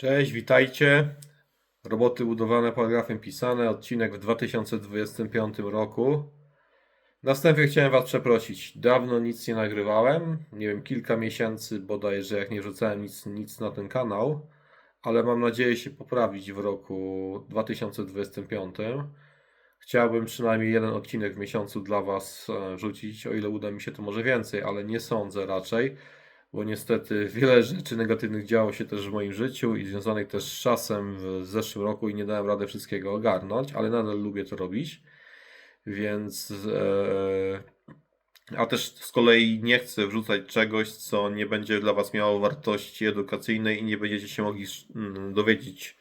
Cześć, witajcie. Roboty budowlane paragrafem pisane, odcinek w 2025 roku. Na wstępie chciałem Was przeprosić. Dawno nic nie nagrywałem. Nie wiem, kilka miesięcy bodajże, jak nie wrzucałem nic, nic na ten kanał, ale mam nadzieję się poprawić w roku 2025. Chciałbym przynajmniej jeden odcinek w miesiącu dla Was e, wrzucić, o ile uda mi się to może więcej, ale nie sądzę raczej bo niestety wiele rzeczy negatywnych działo się też w moim życiu i związanych też z czasem w zeszłym roku i nie dałem rady wszystkiego ogarnąć, ale nadal lubię to robić, więc e, a też z kolei nie chcę wrzucać czegoś, co nie będzie dla Was miało wartości edukacyjnej i nie będziecie się mogli mm, dowiedzieć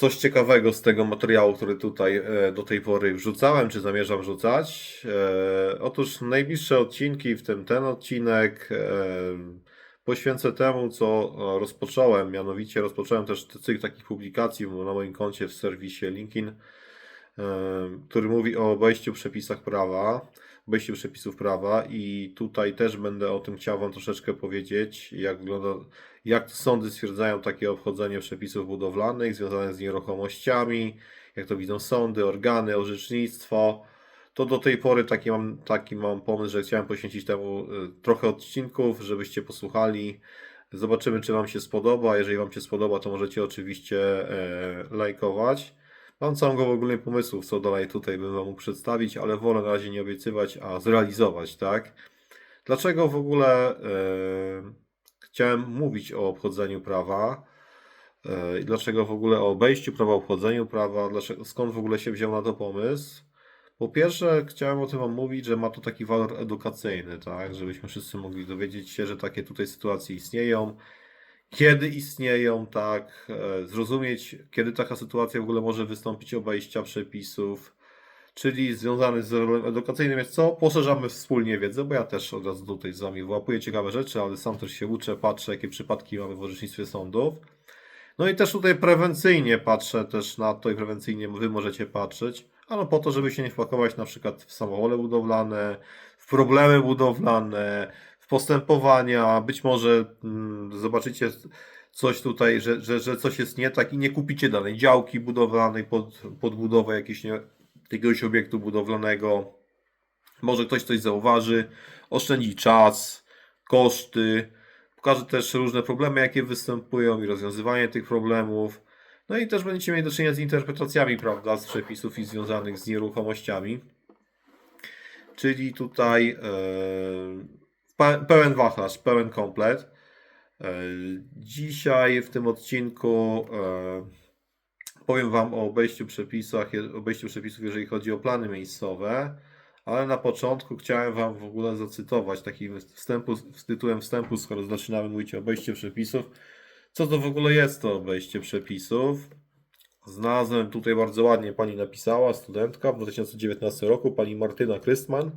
coś ciekawego z tego materiału, który tutaj e, do tej pory wrzucałem, czy zamierzam wrzucać. E, Otóż najbliższe odcinki, w tym ten odcinek, e, poświęcę temu, co rozpocząłem. Mianowicie rozpocząłem też cykl takich publikacji na moim koncie w serwisie LinkedIn, który mówi o obejściu przepisach prawa, obejściu przepisów prawa i tutaj też będę o tym chciał Wam troszeczkę powiedzieć, jak wygląda jak sądy stwierdzają takie obchodzenie przepisów budowlanych związanych z nieruchomościami, jak to widzą sądy, organy, orzecznictwo. To do tej pory taki mam, taki mam pomysł, że chciałem poświęcić temu y, trochę odcinków, żebyście posłuchali. Zobaczymy, czy Wam się spodoba. Jeżeli Wam się spodoba, to możecie oczywiście e, lajkować. Mam całą w ogóle pomysłów, co dalej tutaj bym Wam mógł przedstawić, ale wolę na razie nie obiecywać, a zrealizować, tak? Dlaczego w ogóle e, chciałem mówić o obchodzeniu prawa i dlaczego w ogóle o obejściu prawa, obchodzeniu prawa, dlaczego, skąd w ogóle się wziął na to pomysł. Po pierwsze, chciałem o tym Wam mówić, że ma to taki walor edukacyjny, tak, żebyśmy wszyscy mogli dowiedzieć się, że takie tutaj sytuacje istnieją, kiedy istnieją, tak, e, zrozumieć, kiedy taka sytuacja w ogóle może wystąpić obejścia przepisów, czyli związany z rolem edukacyjnym jest co? Poszerzamy wspólnie wiedzę, bo ja też od razu tutaj z Wami wyłapuję ciekawe rzeczy, ale sam też się uczę, patrzę, jakie przypadki mamy w orzecznictwie sądów. No i też tutaj prewencyjnie patrzę też na to i prewencyjnie Wy możecie patrzeć, ale po to, żeby się nie wpakować na przykład w samochody budowlane, w problemy budowlane, postępowania, być może mm, zobaczycie coś tutaj, że, że, że coś jest nie tak i nie kupicie danej działki budowlanej pod, pod budowę jakiejś nie, jakiegoś obiektu budowlanego. Może ktoś coś zauważy, oszczędzi czas, koszty, pokaże też różne problemy, jakie występują i rozwiązywanie tych problemów. No i też będziecie mieli do czynienia z interpretacjami, prawda, z przepisów i związanych z nieruchomościami. Czyli tutaj pe- pełen wachlarz, pełen komplet. E, dzisiaj w tym odcinku e, powiem Wam o obejściu przepisach, obejściu przepisów, jeżeli chodzi o plany miejscowe, ale na początku chciałem Wam w ogóle zacytować taki wstępu, z tytułem wstępu, skoro zaczynamy mówić o obejściu przepisów. Co to w ogóle jest to obejście przepisów? Znalazłem tutaj bardzo ładnie, pani napisała, studentka w 2019 roku, pani Martyna Krystman,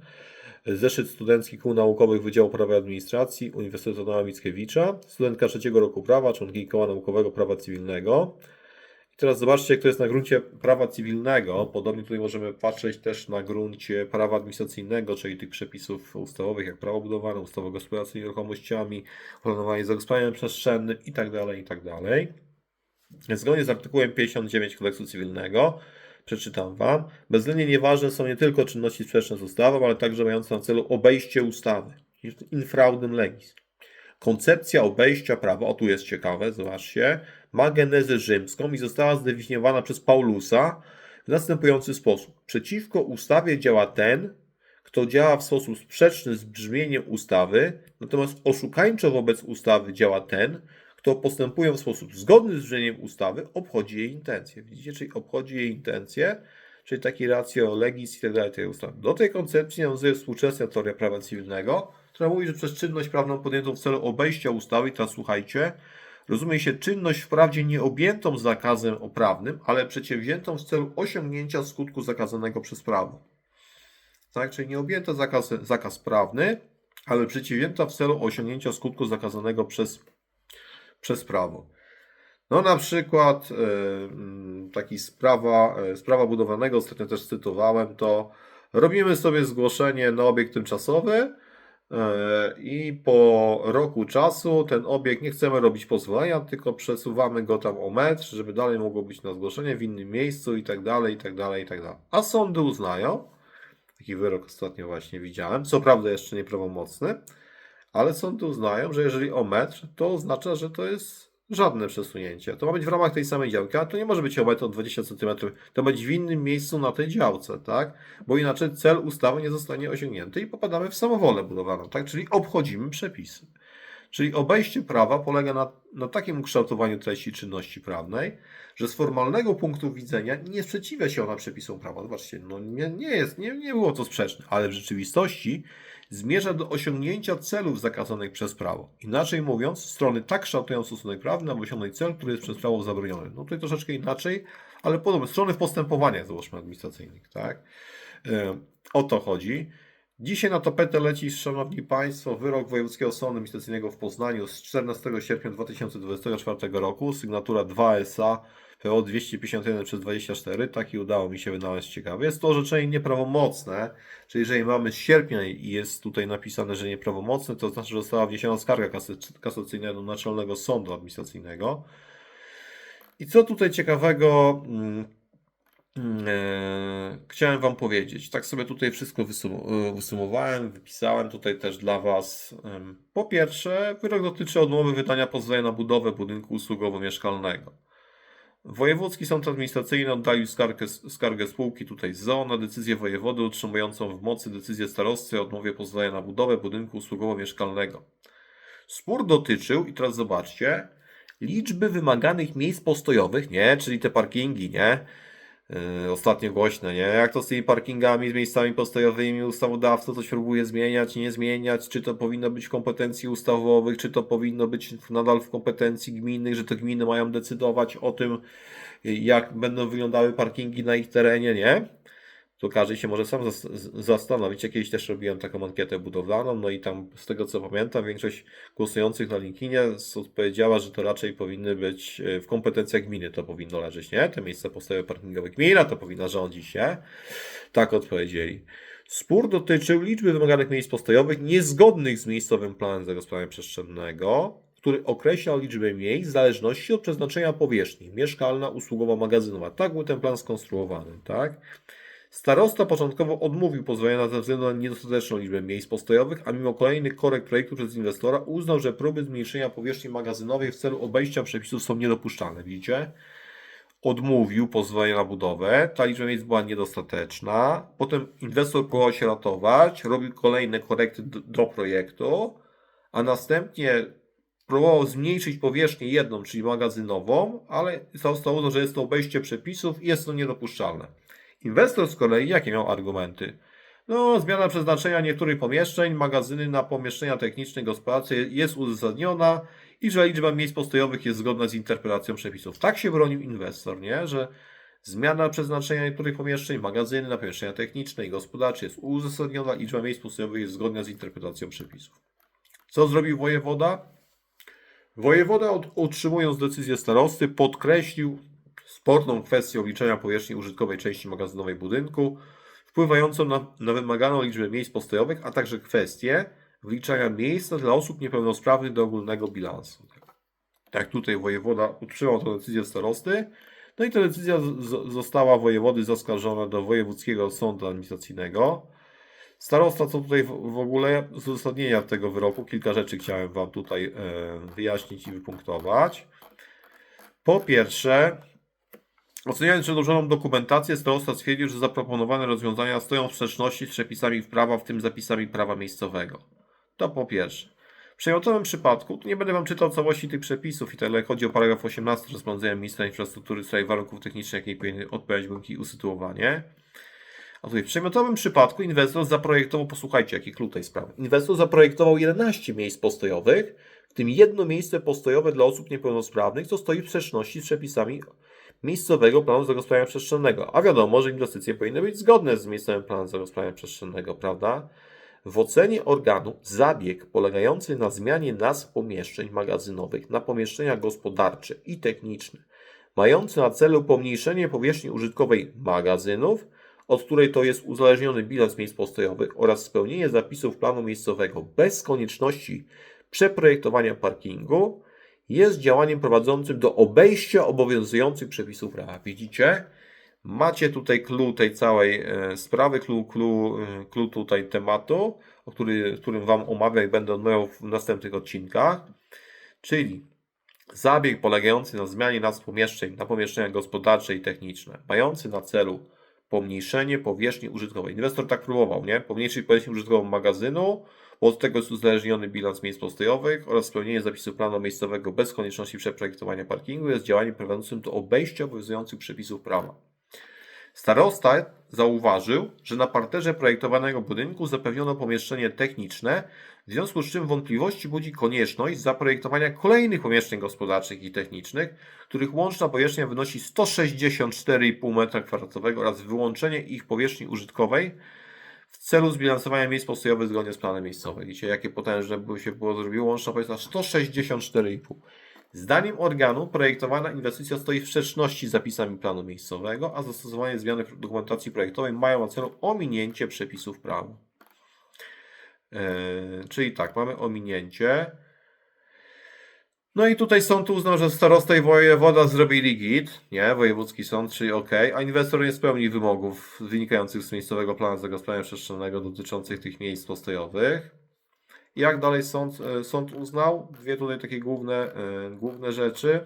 zeszyt studencki Kół Naukowych Wydziału Prawa i Administracji Uniwersytetu Adama Mickiewicza, studentka trzeciego roku prawa, członkini Koła Naukowego Prawa Cywilnego. I teraz zobaczcie, jak to jest na gruncie prawa cywilnego. Podobnie tutaj możemy patrzeć też na gruncie prawa administracyjnego, czyli tych przepisów ustawowych, jak prawo budowlane, ustawa o gospodarce nieruchomościami, planowanie zagospodarowaniem przestrzennym itd., itd. Zgodnie z artykułem 59 kodeksu cywilnego, przeczytam Wam, bezwzględnie nieważne są nie tylko czynności sprzeczne z ustawą, ale także mające na celu obejście ustawy. Infraudum legis. Koncepcja obejścia prawa, o tu jest ciekawe, zobaczcie, ma genezę rzymską i została zdefiniowana przez Paulusa w następujący sposób. Przeciwko ustawie działa ten, kto działa w sposób sprzeczny z brzmieniem ustawy, natomiast oszukańczo wobec ustawy działa ten, kto postępuje w sposób zgodny z brzmieniem ustawy, obchodzi jej intencje. Widzicie, czyli obchodzi jej intencje, czyli taki ratio legis tak dalej tej ustawy. Do tej koncepcji nawiązuje współczesna teoria prawa cywilnego, która mówi, że przez czynność prawną podjętą w celu obejścia ustawy, teraz słuchajcie, rozumie się czynność wprawdzie nie objętą zakazem oprawnym, ale przedsięwziętą w celu osiągnięcia skutku zakazanego przez prawo. Tak, czyli nie objęta zakaz, zakaz prawny, ale przedsięwzięta w celu osiągnięcia skutku zakazanego przez, przez prawo. No na przykład e, mm, taki sprawa, e, sprawa budowlanego, ostatnio też cytowałem to, robimy sobie zgłoszenie na obiekt tymczasowy, E, I po roku czasu ten obiekt nie chcemy robić pozwolenia, tylko przesuwamy go tam o metr, żeby dalej mogło być na zgłoszenie w innym miejscu i tak dalej, i tak dalej, i tak dalej. A sądy uznają, taki wyrok ostatnio właśnie widziałem, co prawda jeszcze nieprawomocny, ale sądy uznają, że jeżeli o metr, to oznacza, że to jest żadne przesunięcie. To ma być w ramach tej samej działki, ale to nie może być o metr o 20 cm, to ma być w innym miejscu na tej działce, tak? Bo inaczej cel ustawy nie zostanie osiągnięty i popadamy w samowolę budowlaną, tak? Czyli obchodzimy przepisy. Czyli obejście prawa polega na, na takim ukształtowaniu treści czynności prawnej, że z formalnego punktu widzenia nie sprzeciwia się ona przepisom prawa. Zobaczcie, no nie, nie jest, nie, nie było to sprzeczne, ale w rzeczywistości zmierza do osiągnięcia celów zakazanych przez prawo. Inaczej mówiąc, strony tak kształtują stosunek prawny, aby osiągnąć cel, który jest przez prawo zabroniony. No tutaj troszeczkę inaczej, ale podobne. Strony w postępowaniach, załóżmy, administracyjnych, tak? E, O to chodzi. Dzisiaj na tapetę leci, Szanowni Państwo, wyrok Wojewódzkiego Sądu Administracyjnego w Poznaniu z 14 sierpnia 2024 roku, sygnatura 2SA PO 251 przez 24, taki udało mi się wynaleźć ciekawy. Jest to orzeczenie nieprawomocne, czyli jeżeli mamy z sierpnia i jest tutaj napisane, że nieprawomocne, to znaczy, że została wniesiona skarga kasacyjna do Naczelnego Sądu Administracyjnego. I co tutaj ciekawego mm, mm, e, chciałem Wam powiedzieć? Tak sobie tutaj wszystko wysum- e, wysumowałem, wypisałem tutaj też dla Was. Po pierwsze, wyrok dotyczy odmowy wydania pozwolenia na budowę budynku usługowo-mieszkalnego. Wojewódzki Sąd Administracyjny oddalił skargę, skargę spółki. Tutaj ZO na decyzję wojewody utrzymującą w mocy decyzję starostcy o odmowie pozwolenia na budowę budynku usługowo-mieszkalnego. Spór dotyczył, i teraz zobaczcie, liczby wymaganych miejsc postojowych, nie, czyli te parkingi, nie, Yy, ostatnio głośne, nie? Jak to z tymi parkingami, z miejscami postojowymi ustawodawca coś próbuje zmieniać, nie zmieniać, czy to powinno być w kompetencji ustawowych, czy to powinno być nadal w kompetencji gminnych, że to gminy mają decydować o tym, jak będą wyglądały parkingi na ich terenie, nie? To każdy się może sam zastanowić. Ja kiedyś też robiłem taką ankietę budowlaną, no i tam z tego co pamiętam, większość głosujących na LinkedInie s- odpowiedziała, że to raczej powinny być e, w kompetencjach gminy, to powinno leżeć, nie? Te miejsca postojowe parkingowe gmina to powinna rządzić, nie? Tak odpowiedzieli. Spór dotyczył liczby wymaganych miejsc postojowych niezgodnych z miejscowym planem zagospodarowania przestrzennego, który określał liczbę miejsc w zależności od przeznaczenia powierzchni, mieszkalna, usługowa, magazynowa. Tak był ten plan skonstruowany, tak? Starosta początkowo odmówił pozwolenia ze względu na niedostateczną liczbę miejsc postojowych, a mimo kolejnych korekt projektu przez inwestora uznał, że próby zmniejszenia powierzchni magazynowej w celu obejścia przepisów są niedopuszczalne. Widzicie? Odmówił pozwolenia na budowę, ta liczba miejsc była niedostateczna. Potem inwestor próbował się ratować, robił kolejne korekty do, do projektu, a następnie próbował zmniejszyć powierzchnię jedną, czyli magazynową, ale zostało uznane, że jest to obejście przepisów i jest to niedopuszczalne. Inwestor z kolei jakie miał argumenty? No, zmiana przeznaczenia niektórych pomieszczeń, magazyny na pomieszczenia techniczne gospodarcze jest uzasadniona i że liczba miejsc postojowych jest zgodna z interpretacją przepisów. Tak się bronił inwestor, nie? Że zmiana przeznaczenia niektórych pomieszczeń, magazyny na pomieszczenia techniczne i gospodarcze jest uzasadniona, liczba miejsc postojowych jest zgodna z interpretacją przepisów. Co zrobił wojewoda? Wojewoda, od- utrzymując decyzję starosty, podkreślił sporną kwestię obliczenia powierzchni użytkowej części magazynowej budynku, wpływającą na, na wymaganą liczbę miejsc postojowych, a także kwestię wliczania miejsca dla osób niepełnosprawnych do ogólnego bilansu. Tak tutaj wojewoda utrzymał tę decyzję starosty, no i ta decyzja została wojewody zaskarżona do Wojewódzkiego Sądu Administracyjnego. Starosta, co tutaj w, w ogóle z uzasadnienia tego wyroku, kilka rzeczy chciałem Wam tutaj e, wyjaśnić i wypunktować. Po pierwsze, Oceniając przedłożoną dokumentację, starosta stwierdził, że zaproponowane rozwiązania stoją w sprzeczności z przepisami prawa, w tym zapisami prawa miejscowego. To po pierwsze. W przedmiotowym przypadku, tu nie będę Wam czytał całości tych przepisów i tak dalej, chodzi o paragraf 18 rozporządzenia ministra infrastruktury w sprawie warunków technicznych, jakie powinny odpowiadać warunki usytuowanie. A tutaj w przedmiotowym przypadku inwestor zaprojektował, posłuchajcie, jaki klucz tej sprawy. Inwestor zaprojektował 11 miejsc postojowych, w tym jedno miejsce postojowe dla osób niepełnosprawnych, co stoi w sprzeczności z przepisami miejscowego planu zagospodarowania przestrzennego. A wiadomo, że inwestycje powinny być zgodne z miejscowym planem zagospodarowania przestrzennego, prawda? W ocenie organu zabieg polegający na zmianie nazw pomieszczeń magazynowych na pomieszczenia gospodarcze i techniczne, mający na celu pomniejszenie powierzchni użytkowej magazynów od której to jest uzależniony bilans miejsc postojowych oraz spełnienie zapisów planu miejscowego bez konieczności przeprojektowania parkingu jest działaniem prowadzącym do obejścia obowiązujących przepisów prawa. Widzicie? Macie tutaj clue tej całej e, sprawy, clue, clue, e, clue tutaj tematu, o który, którym Wam omawiam i będę odmawiał w następnych odcinkach. Czyli zabieg polegający na zmianie nazw pomieszczeń na pomieszczenia gospodarcze i techniczne, mający na celu pomniejszenie powierzchni użytkowej. Inwestor tak próbował, nie? Pomniejszyć powierzchnię użytkową magazynu, od tego jest uzależniony bilans miejsc postojowych oraz spełnienie zapisu planu miejscowego bez konieczności przeprojektowania parkingu jest działaniem prowadzącym do obejścia obowiązujących przepisów prawa. Starosta zauważył, że na parterze projektowanego budynku zapewniono pomieszczenie techniczne, w związku z czym wątpliwości budzi konieczność zaprojektowania kolejnych pomieszczeń gospodarczych i technicznych, których łączna powierzchnia wynosi 164,5 m2 oraz wyłączenie ich powierzchni użytkowej w celu zbilansowania miejsc postojowych zgodnie z planem miejscowym. Widzicie, jakie potężne by się było zrobiło, łączna powierzchnia 164,5 Zdaniem organu projektowana inwestycja stoi w sprzeczności z zapisami planu miejscowego, a zastosowanie zmiany dokumentacji projektowej mają na celu ominięcie przepisów prawa. Eee, czyli tak, mamy ominięcie. No i tutaj sąd uznał, że starosta i wojewoda zrobili git, nie, wojewódzki sąd, czyli ok, a inwestor nie spełni wymogów wynikających z miejscowego planu zagospodarowania przestrzennego dotyczących tych miejsc postojowych. Jak dalej sąd, e, sąd uznał? Dwie tutaj takie główne, e, główne rzeczy.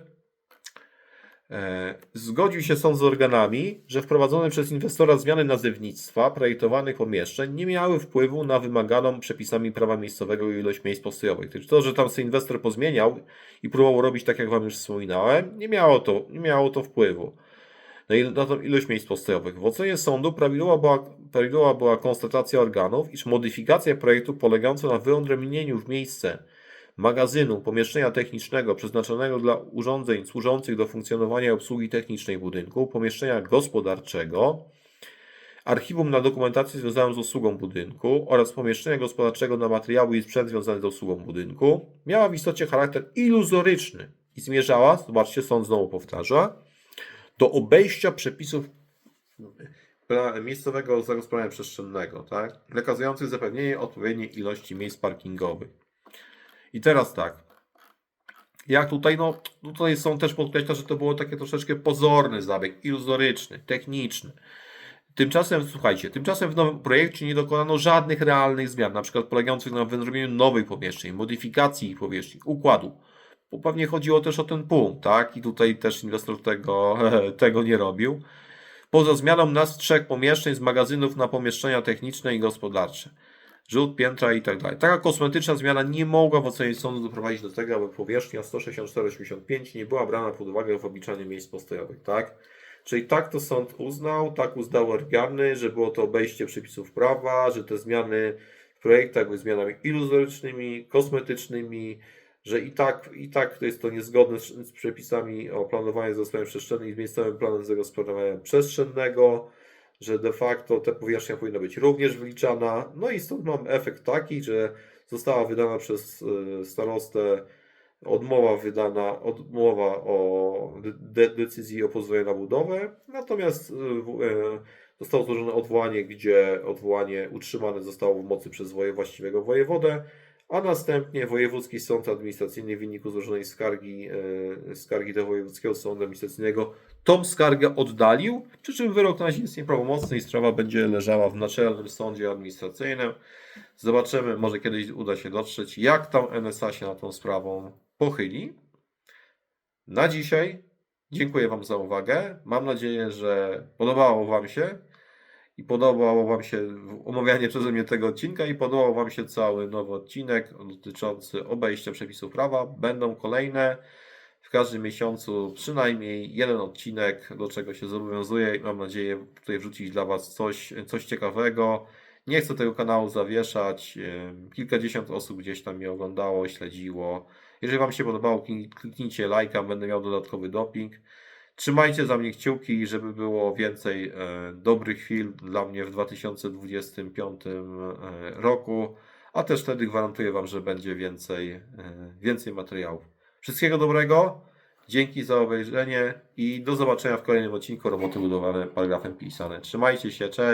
E, Zgodził się sąd z organami, że wprowadzone przez inwestora zmiany nazewnictwa projektowanych pomieszczeń nie miały wpływu na wymaganą przepisami prawa miejscowego ilość miejsc postojowych. To, że tam sobie inwestor pozmieniał i próbował robić tak, jak Wam już wspominałem, nie miało to, nie miało to wpływu na, il- na tą ilość miejsc postojowych. W ocenie sądu prawidłowa była, prawidłowa była konstatacja organów, iż modyfikacja projektu polegająca na wyodrębnieniu w miejsce magazynu, pomieszczenia technicznego przeznaczonego dla urządzeń służących do funkcjonowania i obsługi technicznej budynku, pomieszczenia gospodarczego, archiwum na dokumentację związaną z obsługą budynku oraz pomieszczenia gospodarczego na materiały i sprzęt związany z obsługą budynku, miała w istocie charakter iluzoryczny i zmierzała, zobaczcie, sąd znowu powtarza, do obejścia przepisów pra- miejscowego zagospodarowania przestrzennego, tak? nakazujących zapewnienie odpowiedniej ilości miejsc parkingowych. I teraz tak. Jak tutaj, no tutaj są też podkreśla, że to było takie troszeczkę pozorny zabieg, iluzoryczny, techniczny. Tymczasem, słuchajcie, tymczasem w nowym projekcie nie dokonano żadnych realnych zmian, na przykład polegających na wyrobieniu nowych powierzchni, modyfikacji ich powierzchni, układu. Bo pewnie chodziło też o ten punkt, tak? I tutaj też inwestor tego, tego nie robił. Poza zmianą nazw trzech pomieszczeń z magazynów na pomieszczenia techniczne i gospodarcze. Rzut piętra i tak dalej. Taka kosmetyczna zmiana nie mogła w ocenie sądu doprowadzić do tego, aby powierzchnia 164,85 nie była brana pod uwagę w obliczaniu miejsc postojowych, tak? Czyli tak to sąd uznał, tak uznały organy, że było to obejście przepisów prawa, że te zmiany w projektach były zmianami iluzorycznymi, kosmetycznymi, że i tak, i tak to jest to niezgodne z, przepisami o planowaniu zagospodarowania przestrzennym i z miejscowym planem zagospodarowania przestrzennego, że de facto ta powierzchnia powinna być również wyliczana. No i stąd mam efekt taki, że została wydana przez e, starostę odmowa wydana, odmowa o de, decyzji o pozwoleniu na budowę, natomiast e, e, zostało złożone odwołanie, gdzie odwołanie utrzymane zostało w mocy przez właściwego wojewodę, a następnie Wojewódzki Sąd Administracyjny w wyniku złożonej skargi, skargi do Wojewódzkiego Sądu Administracyjnego tą skargę oddalił, przy czym wyrok na jest nieprawomocny i sprawa będzie leżała w Naczelnym Sądzie Administracyjnym. Zobaczymy, może kiedyś uda się dotrzeć, jak tam NSA się na tą sprawą pochyli. Na dzisiaj dziękuję Wam za uwagę. Mam nadzieję, że podobało Wam się i podobało Wam się omawianie przeze mnie tego odcinka i podobał Wam się cały nowy odcinek dotyczący obejścia przepisów prawa. Będą kolejne w każdym miesiącu przynajmniej jeden odcinek, do czego się zobowiązuję mam nadzieję tutaj wrzucić dla Was coś, coś ciekawego. Nie chcę tego kanału zawieszać. Kilkadziesiąt osób gdzieś tam mnie oglądało, śledziło. Jeżeli Wam się podobało, klik- kliknijcie lajka, będę miał dodatkowy doping. Trzymajcie za mnie kciuki, żeby było więcej e, dobrych chwil dla mnie w 2025 e, roku, a też wtedy gwarantuję Wam, że będzie więcej, e, więcej materiałów. Wszystkiego dobrego Dzięki za obejrzenie i do zobaczenia w kolejnym odcinku Roboty Budowane Paragrafem Pisane. Trzymajcie się, cześć!